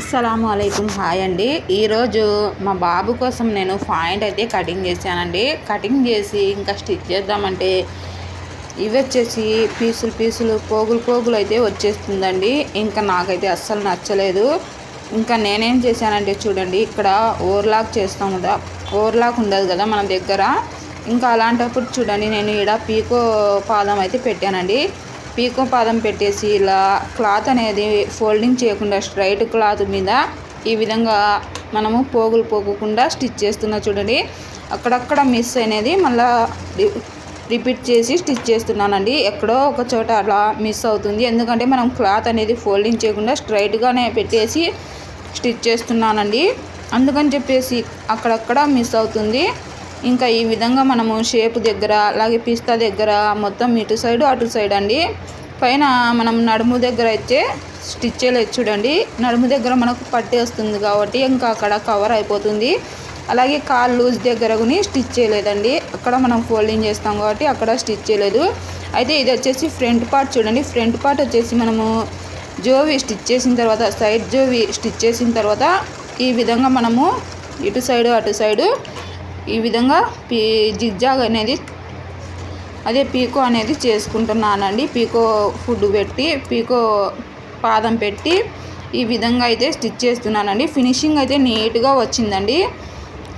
అస్సలం అయికం హాయ్ అండి. ఈరోజు మా బాబు కోసం నేను పాయింట్ అయితే కటింగ్ చేశానండి. కటింగ్ చేసి ఇంకా స్టిచ్ చేద్దామంటే ఇవి వచ్చేసి పీసులు పీసులు పోగులు పోగులు అయితే వచ్చేస్తుందండి. ఇంకా నాకైతే అస్సలు నచ్చలేదు. ఇంకా నేనేం చేశానంటే చూడండి ఇక్కడ ఓవర్లాక్ చేస్తాం కదా ఓవర్లాక్ ఉండదు కదా మన దగ్గర. ఇంకా అలాంటప్పుడు చూడండి నేను ఇక్కడ పీకో పాదం అయితే పెట్టానండి. పీకో పాదం పెట్టేసి ఇలా క్లాత్ అనేది ఫోల్డింగ్ చేయకుండా స్ట్రైట్ క్లాత్ మీద ఈ విధంగా మనము పోగులు పోగకుండా స్టిచ్ చేస్తున్నా చూడండి. అక్కడక్కడ మిస్ అనేది మళ్ళీ రిపీట్ చేసి స్టిచ్ చేస్తున్నానండి. ఎక్కడో ఒక చోట అలా మిస్ అవుతుంది. ఎందుకంటే మనం క్లాత్ అనేది ఫోల్డింగ్ చేయకుండా స్ట్రైట్గానే పెట్టేసి స్టిచ్ చేస్తున్నానండి. అందుకని చెప్పేసి అక్కడక్కడ మిస్ అవుతుంది. ఇంకా ఈ విధంగా మనము షేప్ దగ్గర అలాగే పిస్తా దగ్గర మొత్తం ఇటు సైడ్ అటు సైడ్ అండి. పైన మనం నడుము దగ్గర అయితే స్టిచ్ చేయలేదు చూడండి. నడుము దగ్గర మనకు పట్టేస్తుంది కాబట్టి ఇంకా అక్కడ కవర్ అయిపోతుంది. అలాగే కాల్ లూజ్ దగ్గర కూడా స్టిచ్ చేయలేదండి. అక్కడ మనం ఫోల్డింగ్ చేస్తాం కాబట్టి అక్కడ స్టిచ్ చేయలేదు. అయితే ఇది వచ్చేసి ఫ్రంట్ పార్ట్ చూడండి. ఫ్రంట్ పార్ట్ వచ్చేసి మనము జోవి స్టిచ్ చేసిన తర్వాత సైడ్ జోవి స్టిచ్ చేసిన తర్వాత ఈ విధంగా మనము ఇటు సైడు అటు సైడు ఈ విధంగా పీ జిగ్జాగ్ అనేది అదే పీకో అనేది చేసుకుంటున్నానండి. పీకో ఫుడ్ పెట్టి పీకో పాదం పెట్టి ఈ విధంగా అయితే స్టిచ్ చేస్తున్నానండి. ఫినిషింగ్ అయితే నీట్గా వచ్చిందండి.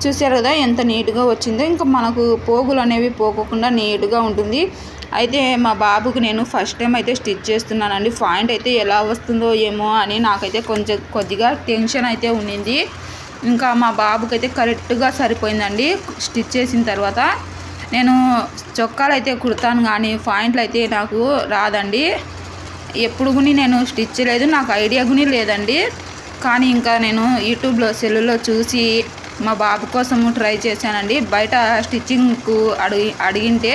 చూసారు కదా ఎంత నీట్గా వచ్చిందో. ఇంకా మనకు పోగులు అనేవి పోకోకుండా నీట్గా ఉంటుంది. అయితే మా బాబుకి నేను ఫస్ట్ టైం అయితే స్టిచ్ చేస్తున్నానండి. పాయింట్ అయితే ఎలా వస్తుందో ఏమో అని నాకైతే కొంచెం కొద్దిగా టెన్షన్ అయితే ఉండింది. ఇంకా మా బాబుకి అయితే కరెక్ట్గా సరిపోయిందండి. స్టిచ్ చేసిన తర్వాత నేను చొక్కాలు అయితే కుడతాను కానీ పాయింట్లు అయితే నాకు రాదండి. ఎప్పుడు కూడా నేను స్టిచ్ లేదు నాకు ఐడియా కూడా లేదండి. కానీ ఇంకా నేను యూట్యూబ్లో సెల్లులో చూసి మా బాబు కోసము ట్రై చేశానండి. బయట స్టిచ్చింగ్కు అడిగి అడిగింటే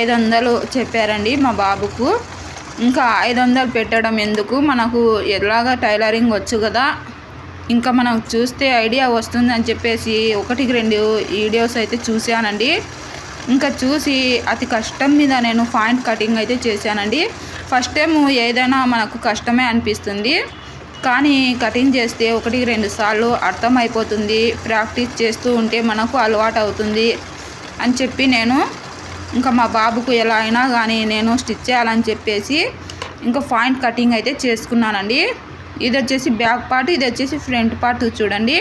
ఐదు వందలు చెప్పారండి మా బాబుకు. ఇంకా ఐదు వందలు పెట్టడం ఎందుకు? మనకు ఎలాగా టైలరింగ్ వచ్చు కదా? ఇంకా మనం చూస్తే ఐడియా వస్తుంది అని చెప్పేసి ఒకటికి రెండు వీడియోస్ అయితే చూశానండి. ఇంకా చూసి అతి కష్టం మీద నేను పాయింట్ కటింగ్ అయితే చేశానండి. ఫస్ట్ టైం ఏదైనా మనకు కష్టమే అనిపిస్తుంది. కానీ కటింగ్ చేస్తే ఒకటికి రెండు సార్లు అర్థమైపోతుంది. ప్రాక్టీస్ చేస్తూ ఉంటే మనకు అలవాటు అవుతుంది అని చెప్పి నేను ఇంకా మా బాబుకు ఎలా అయినా కానీ నేను స్టిచ్ చేయాలని చెప్పేసి ఇంకా పాయింట్ కటింగ్ అయితే చేసుకున్నానండి. ఇది వచ్చేసి బ్యాక్ పార్ట్ ఇది వచ్చేసి ఫ్రంట్ పార్ట్ చూడండి.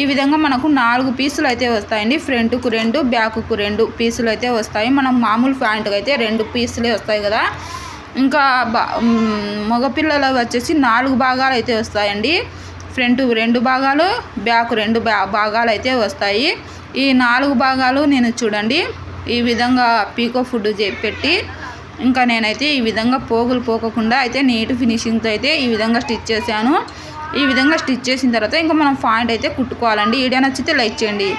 ఈ విధంగా మనకు నాలుగు పీసులు అయితే వస్తాయండి. ఫ్రంట్కు రెండు బ్యాక్కు రెండు పీసులు అయితే వస్తాయి. మనం మామూలు ప్యాంట్కి అయితే రెండు పీసులే వస్తాయి కదా. ఇంకా మగపిల్లలు వచ్చేసి నాలుగు భాగాలు అయితే వస్తాయండి. ఫ్రంట్ రెండు భాగాలు బ్యాక్ రెండు భాగాలు అయితే వస్తాయి. ఈ నాలుగు భాగాలు నేను చూడండి. ఈ విధంగా పీకో ఫుడ్ పెట్టి ఇంకా నేనైతే ఈ విధంగా పోగులు పోకకుండా అయితే నీట్ ఫినిషింగ్తో అయితే ఈ విధంగా స్టిచ్ చేశాను. ఈ విధంగా స్టిచ్ చేసిన తర్వాత ఇంకా మనం ఫాయింట్ అయితే కుట్టుకోవాలండి. వీడియో నచ్చితే లైక్ చేయండి.